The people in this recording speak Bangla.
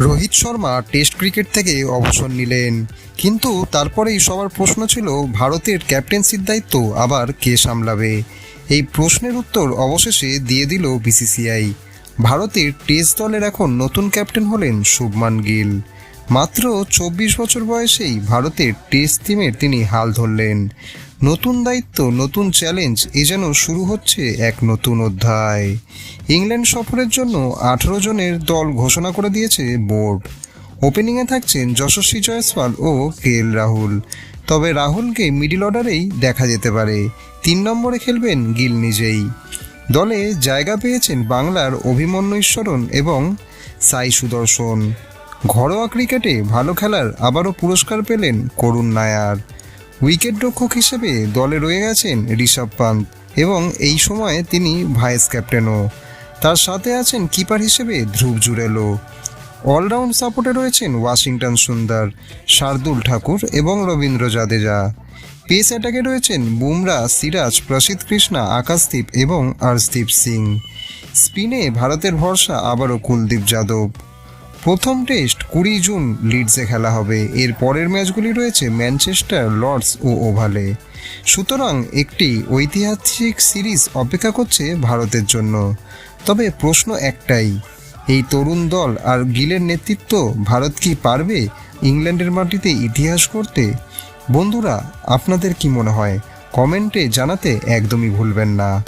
রোহিত শর্মা টেস্ট ক্রিকেট থেকে অবসর নিলেন। কিন্তু তারপরেই সবার প্রশ্ন ছিল, ভারতের ক্যাপ্টেন্সির দায়িত্ব আবার কে সামলাবে? এই প্রশ্নের উত্তর অবশেষে দিয়ে দিল বিসিসিআই। ভারতের টেস্ট দলের এখন নতুন ক্যাপ্টেন হলেন শুভমান গিল। মাত্র চব্বিশ বছর বয়সেই ভারতের টেস্ট টিমের তিনি হাল ধরলেন। নতুন দায়িত্ব, নতুন চ্যালেঞ্জ এ যেন শুরু হচ্ছে এক নতুন অধ্যায়। ইংল্যান্ড সফরের জন্য আঠারো জনের দল ঘোষণা করে দিয়েছে বোর্ড। ওপেনিংয়ে থাকছেন যশস্বী জয়সওয়াল ও কে এল রাহুল। তবে রাহুলকে মিডিল অর্ডারেই দেখা যেতে পারে। তিন নম্বরে খেলবেন গিল নিজেই। দলে জায়গা পেয়েছেন বাংলার অভিমন্যু ঈশ্বরন এবং সাই সুদর্শন। ঘরোয়া ক্রিকেটে ভালো খেলার আবারও পুরস্কার পেলেন করুণ নায়ার। উইকেট রক্ষক হিসেবে দলে রয়ে গেছেন ঋষভ পান্ত এবং এই সময়ে তিনি ভাইস ক্যাপ্টেনও। তার সাথে আছেন কিপার হিসেবে ধ্রুব জুরেলো অলরাউন্ড সাপোর্টে রয়েছেন ওয়াশিংটন সুন্দর, শার্দুল ঠাকুর এবং রবীন্দ্র জাদেজা। পেস অ্যাটাকে রয়েছেন বুমরা, সিরাজ, প্রসিদ্ধ কৃষ্ণা, আকাশদীপ এবং আর্শদীপ সিং। স্পিনে ভারতের ভরসা আবারও কুলদীপ যাদব। প্রথম টেস্ট কুড়ি জুন লিডসে খেলা হবে। এর পরের ম্যাচগুলি রয়েছে ম্যানচেস্টার, লর্ডস ও ওভালে। সুতরাং একটি ঐতিহাসিক সিরিজ অপেক্ষা করছে ভারতের জন্য। তবে প্রশ্ন একটাই, এই তরুণ দল আর গিলের নেতৃত্ব ভারত কি পারবে ইংল্যান্ডের মাটিতে ইতিহাস করতে? বন্ধুরা, আপনাদের কি মনে হয়? কমেন্টে জানাতে একদমই ভুলবেন না।